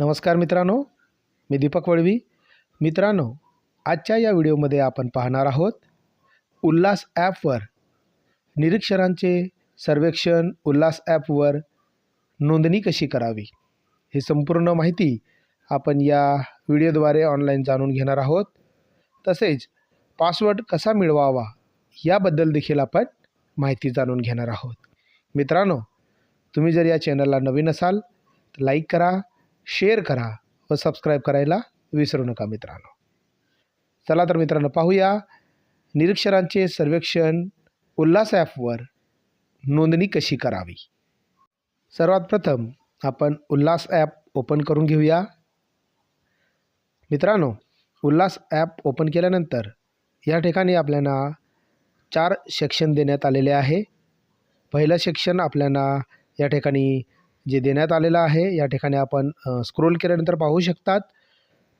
नमस्कार मित्रांनो मी दीपक वळवी. मित्रांनो आजच्या या व्हिडिओमध्ये आपण पाहणार आहोत उल्हास ॲपवर निरीक्षरांचे सर्वेक्षण उल्हास ॲपवर नोंदणी कशी करावी? ही संपूर्ण माहिती आपण या व्हिडिओद्वारे ऑनलाईन जाणून घेणार आहोत. तसेच पासवर्ड कसा मिळवावा याबद्दल देखील आपण माहिती जाणून घेणार आहोत. मित्रांनो तुम्ही जर या चॅनलला नवीन असाल तर लाईक करा शेअर करा व सबस्क्राईब करायला विसरू नका मित्रांनो. चला तर मित्रांनो पाहूया. निरीक्षरांचे सर्वेक्षण उल्हास ॲपवर नोंदणी कशी करावी? सर्वात प्रथम आपण उल्हास ॲप ओपन करून घेऊया. मित्रांनो उल्हास ॲप ओपन केल्यानंतर या ठिकाणी आपल्याला चार सेक्शन देण्यात आलेले आहे. पहिलं सेक्शन आपल्याला या ठिकाणी जे देण्यात आलेलं आहे या ठिकाणी आपण स्क्रोल केल्यानंतर पाहू शकतात.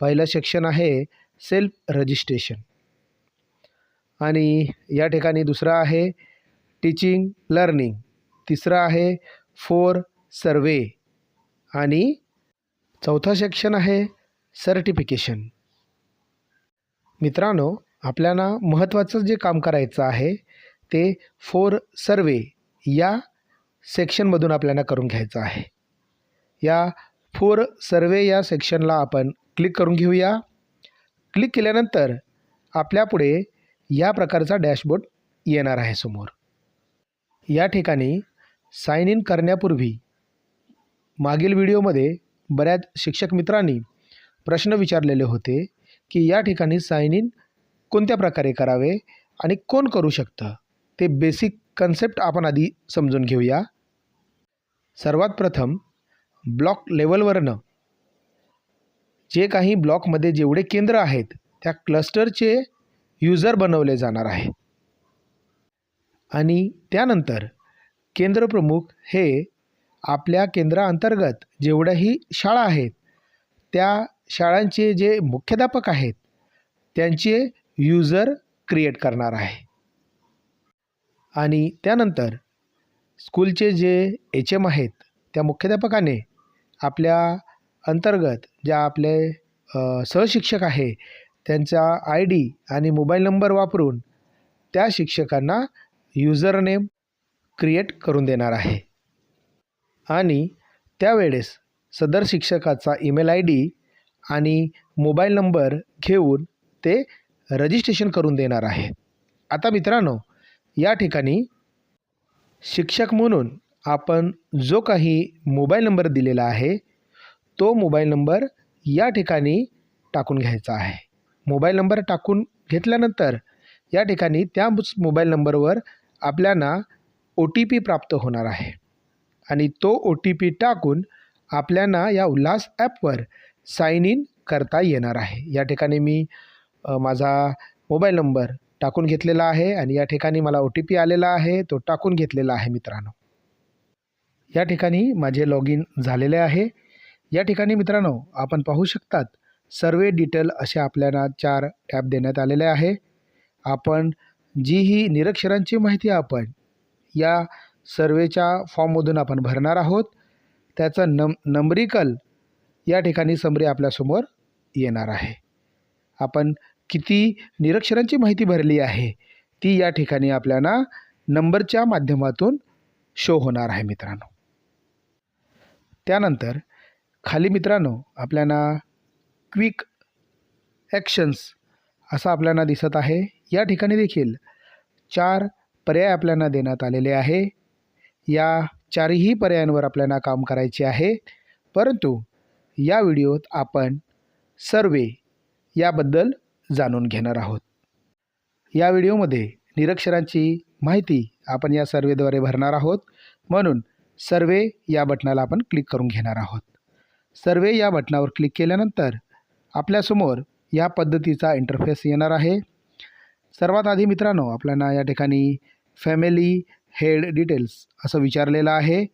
पहिलं सेक्शन आहे सेल्फ रजिस्ट्रेशन आणि या ठिकाणी दुसरं आहे टीचिंग लर्निंग तिसरं आहे फोर सर्वे आणि चौथं सेक्शन आहे सर्टिफिकेशन मित्रांनो आपल्याला महत्त्वाचं जे काम करायचं आहे ते फोर सर्वे या सेक्शनमधून आपल्याला करून घ्यायचं आहे. या फोर सर्वे या सेक्शनला आपण क्लिक करून घेऊया. क्लिक केल्यानंतर आपल्यापुढे या प्रकारचा डॅशबोर्ड येणार आहे समोर. या ठिकाणी साइन इन करण्यापूर्वी मागील व्हिडिओमध्ये बऱ्याच शिक्षक मित्रांनी प्रश्न विचारलेले होते की या ठिकाणी साइन इन कोणत्या प्रकारे करावे आणि कोण करू शकतं? ते बेसिक कन्सेप्ट आपण आधी समजून घेऊया. सर्वात प्रथम ब्लॉक लेवलवरनं जे काही ब्लॉकमध्ये जेवढे केंद्र आहेत त्या क्लस्टरचे युजर बनवले जाणार आहे. आणि त्यानंतर केंद्रप्रमुख हे आपल्या केंद्राअंतर्गत जेवढ्याही शाळा आहेत त्या शाळांचे जे मुख्याध्यापक आहेत त्यांचे युजर क्रिएट करणार आहे. आणि त्यानंतर स्कूलचे जे एच एम आहेत त्या मुख्याध्यापकाने आपल्या अंतर्गत ज्या आपले सहशिक्षक आहे त्यांचा आय डी आणि मोबाईल नंबर वापरून त्या शिक्षकांना युजर नेम क्रिएट करून देणार आहे. आणि त्यावेळेस सदर शिक्षकाचा ईमेल आय डी आणि मोबाईल नंबर घेऊन ते रजिस्ट्रेशन करून देणार आहे. आता मित्रांनो या ठिकाणी शिक्षक म्हणून आपण जो काही मोबाईल नंबर दिलेला आहे तो मोबाईल नंबर या ठिकाणी टाकून घ्यायचा आहे. मोबाईल नंबर टाकून घेतल्यानंतर या ठिकाणी त्या मोबाईल नंबरवर आपल्याला ओ टी पी प्राप्त होणार आहे. आणि तो ओ टी पी टाकून आपल्याला या उल्हास ॲपवर साइन इन करता येणार आहे. या ठिकाणी मी माझा मोबाईल नंबर टाकून घेतलेला आहे आणि या ठिकाणी मला ओ टी पी आलेला आहे तो टाकून घेतलेला आहे मित्रांनो. या ठिकाणी माझे लॉग इन झालेले आहे. या ठिकाणी मित्रांनो आपण पाहू शकतात सर्वे डिटेल असे आपल्याला चार टॅब देण्यात आलेले आहे. आपण जी ही निरक्षरांची माहिती आपण या सर्वेच्या फॉर्ममधून आपण भरणार आहोत त्याचं नम नंबरिकल या ठिकाणी समरी आपल्यासमोर येणार आहे. आपण किती निरक्षरांची माहिती भरली आहे ती या ठिकाणी आपल्याला नंबरच्या माध्यमातून शो होणार आहे मित्रांनो. त्यानंतर खाली मित्रांनो आपल्याला क्विक ॲक्शन्स असं आपल्याला दिसत आहे. या ठिकाणी देखील चार पर्याय आपल्याला देण्यात आलेले आहे. या चारही पर्यायांवर आपल्याला काम करायचे आहे. परंतु या व्हिडिओत आपण सर्वे याबद्दल जाणून घेणार आहोत. या व्हिडिओमध्ये निरक्षरांची माहिती आपण या सर्वेद्वारे भरणार आहोत. म्हणून सर्वे या बटनाला आपण क्लिक करून घेणार आहोत. सर्वे या बटनावर क्लिक केल्यानंतर आपल्यासमोर या पद्धतीचा इंटरफेस येणार आहे. सर्वात आधी मित्रांनो आपल्याला या ठिकाणी फॅमिली हेड डिटेल्स असं विचारलेलं आहे.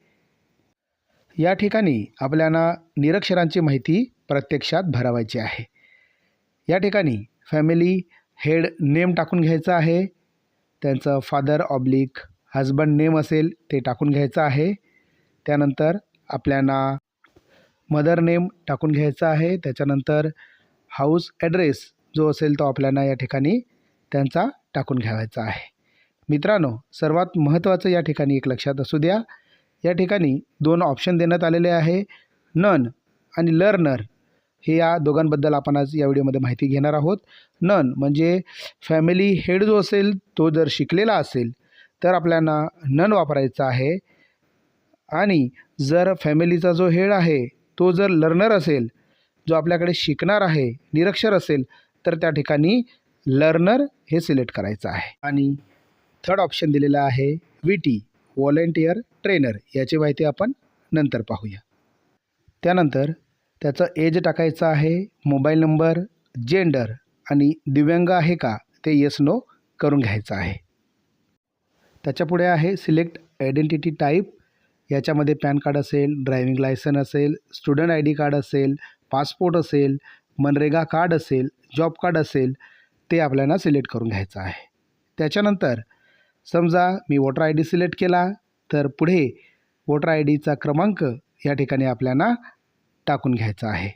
या ठिकाणी आपल्याला निरक्षरांची माहिती प्रत्यक्षात भरावायची आहे. या ठिकाणी फॅमिली हेड नेम टाकून घ्यायचं आहे. त्यांचं फादर ऑब्लिक हजबंड नेम असेल ते टाकून घ्यायचं आहे. त्यानंतर आपल्याला मदर नेम टाकून घ्यायचा आहे. त्याच्यानंतर हाऊस ॲड्रेस जो असेल तो आपल्याला या ठिकाणी त्यांचा टाकून घ्यावायचा आहे. मित्रांनो सर्वात महत्त्वाचं या ठिकाणी एक लक्षात असू द्या. या ठिकाणी दोन ऑप्शन देण्यात आलेले आहे. नन आणि लर्नर हे या दोघांबद्दल आपण आज या व्हिडिओमध्ये माहिती घेणार आहोत. नन म्हणजे फॅमिली हेड जो असेल तो जर शिकलेला असेल तर आपल्याला नन वापरायचा आहे. आणि जर फॅमिलीचा जो हेड आहे तो जर लर्नर असेल जो आपल्याकडे शिकणार आहे निरक्षर असेल तर त्या ठिकाणी लर्नर हे सिलेक्ट करायचं आहे. आणि थर्ड ऑप्शन दिलेला आहे व्ही टी व्हॉलेंटियर ट्रेनर याची माहिती आपण नंतर पाहूया. त्यानंतर त्याचं एज टाकायचं आहे मोबाईल नंबर जेंडर आणि दिव्यांग आहे का ते येस नो करून घ्यायचं आहे. त्याच्यापुढे आहे सिलेक्ट आयडेंटिटी टाईप. याच्यामध्ये पॅन कार्ड असेल ड्रायव्हिंग लायसन असेल स्टुडंट आय डी कार्ड असेल पासपोर्ट असेल मनरेगा कार्ड असेल जॉब कार्ड असेल ते आपल्याला सिलेक्ट करून घ्यायचं आहे. त्याच्यानंतर समजा मी वोटर आय डी सिलेक्ट केला तर पुढे वोटर आय डीचा क्रमांक या ठिकाणी आपल्याला टाकून घ्यायचा आहे.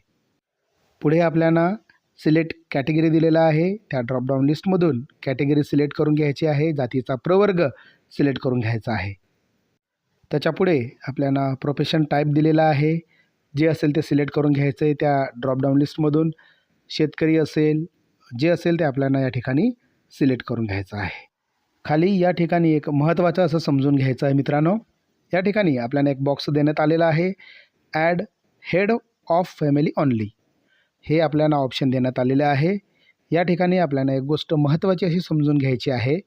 पुढे आपल्याला सिलेक्ट कॅटेगरी दिलेला आहे. त्या ड्रॉपडाऊन लिस्टमधून कॅटेगरी सिलेक्ट करून घ्यायची आहे. जातीचा प्रवर्ग सिलेक्ट करून घ्यायचा आहे. त्याच्यापुढे आपल्याला प्रोफेशन टाईप दिलेला आहे. जे असेल ते सिलेक्ट करून घ्यायचं आहे त्या ड्रॉपडाऊन लिस्टमधून. शेतकरी असेल जे असेल ते आपल्याला या ठिकाणी सिलेक्ट करून घ्यायचं आहे. खाली या ठिकाणी एक महत्त्वाचं असं समजून घ्यायचं आहे मित्रांनो. या ठिकाणी आपल्याला एक बॉक्स देण्यात आलेला आहे. Add head of family only हे आपल्याला ऑप्शन देण्यात आलेले आहे. या ठिकाणी आपल्याला एक गोष्ट महत्त्वाची अशी समजून घ्यायची आहे.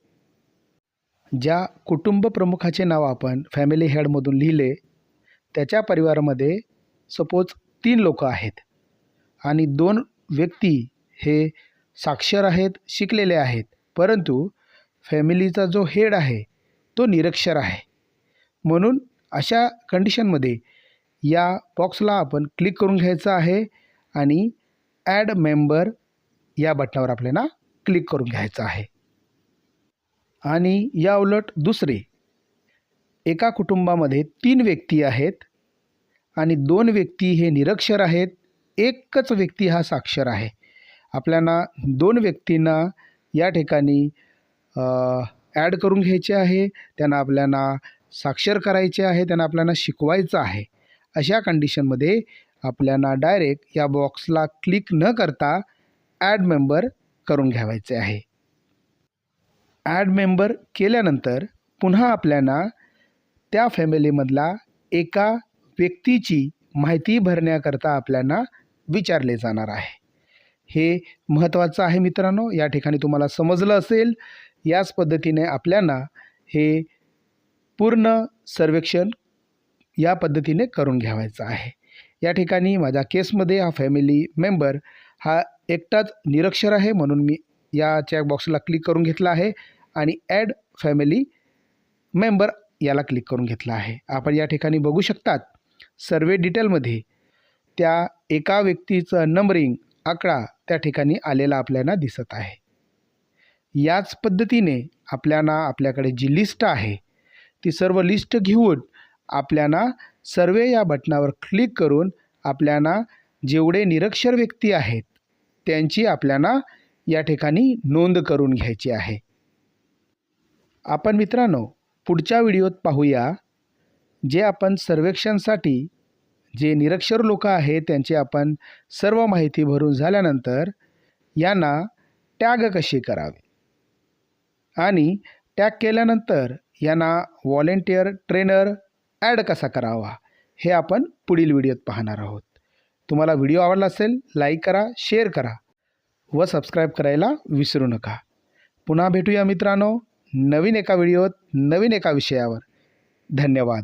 ज्या कुटुंब प्रमुखाचे नाव आपण फॅमिली हेडमधून लिहिले त्याच्या परिवारामध्ये सपोज तीन लोक आहेत. आणि दोन व्यक्ती हे साक्षर आहेत शिकलेले आहेत. परंतु फॅमिलीचा जो हेड आहे तो निरक्षर आहे. म्हणून अशा कंडिशनमध्ये या बॉक्सला आपण क्लिक करून घ्यायचं आहे आणि ॲड मेंबर या बटनावर आपल्याला क्लिक करून घ्यायचं आहे. आणि या उलट दुसरे एका कुटुंबामध्ये तीन व्यक्ती आहेत आणि दोन व्यक्ती हे निरक्षर आहेत एकच व्यक्ती हा साक्षर आहे. आपल्याला दोन व्यक्तींना या ठिकाणी ॲड करून घ्यायचे आहे त्यांना आपल्याला साक्षर करायचे आहे त्यांना आपल्याला शिकवायचं आहे. अशा कंडिशनमध्ये आपल्याला डायरेक्ट या बॉक्सला क्लिक न करता ॲड मेंबर करून घ्यावायचे आहे. ॲड मेंबर केल्यानंतर पुन्हा आपल्याला त्या फॅमिलीमधला एका व्यक्तीची माहिती भरण्याकरता आपल्याला विचारले जाणार आहे. हे महत्त्वाचं आहे मित्रांनो. या ठिकाणी तुम्हाला समजलं असेल. याच पद्धतीने आपल्याला हे पूर्ण सर्वेक्षण या पद्धतीने करून घ्यावायचं आहे. या ठिकाणी माझ्या केसमध्ये हा फॅमिली मेंबर हा एकटाच निरक्षर आहे म्हणून मी या चॅकबॉक्सला क्लिक करून घेतला आहे आणि ॲड फॅमिली मेंबर याला क्लिक करून घेतला आहे. आपण या ठिकाणी बघू शकतात सर्वे डिटेलमध्ये त्या एका व्यक्तीचं नंबरिंग आकडा त्या ठिकाणी आलेला आपल्याला दिसत आहे. याच पद्धतीने आपल्याला आपल्याकडे जी लिस्ट आहे ती सर्व लिस्ट घेऊन आपल्याला सर्वे या बटनावर क्लिक करून आपल्याला जेवढे निरक्षर व्यक्ती आहेत त्यांची आपल्याला या ठिकाणी नोंद करून घ्यायची आहे. आपण मित्रांनो पुढच्या व्हिडिओत पाहूया जे आपण सर्वेक्षणसाठी जे निरक्षर लोक आहेत त्यांची आपण सर्व माहिती भरून झाल्यानंतर यांना टॅग कशी करावे? आणि टॅग केल्यानंतर यांना व्हॉलेंटियर ट्रेनर ॲड कसा करावा हे आपण पुढील व्हिडिओत पाहणार आहोत. तुम्हाला व्हिडिओ आवडला असेल लाईक करा शेअर करा व सबस्क्राईब करायला विसरू नका. पुन्हा भेटूया मित्रांनो नवीन एका व्हिडिओत नवीन एका विषयावर. धन्यवाद.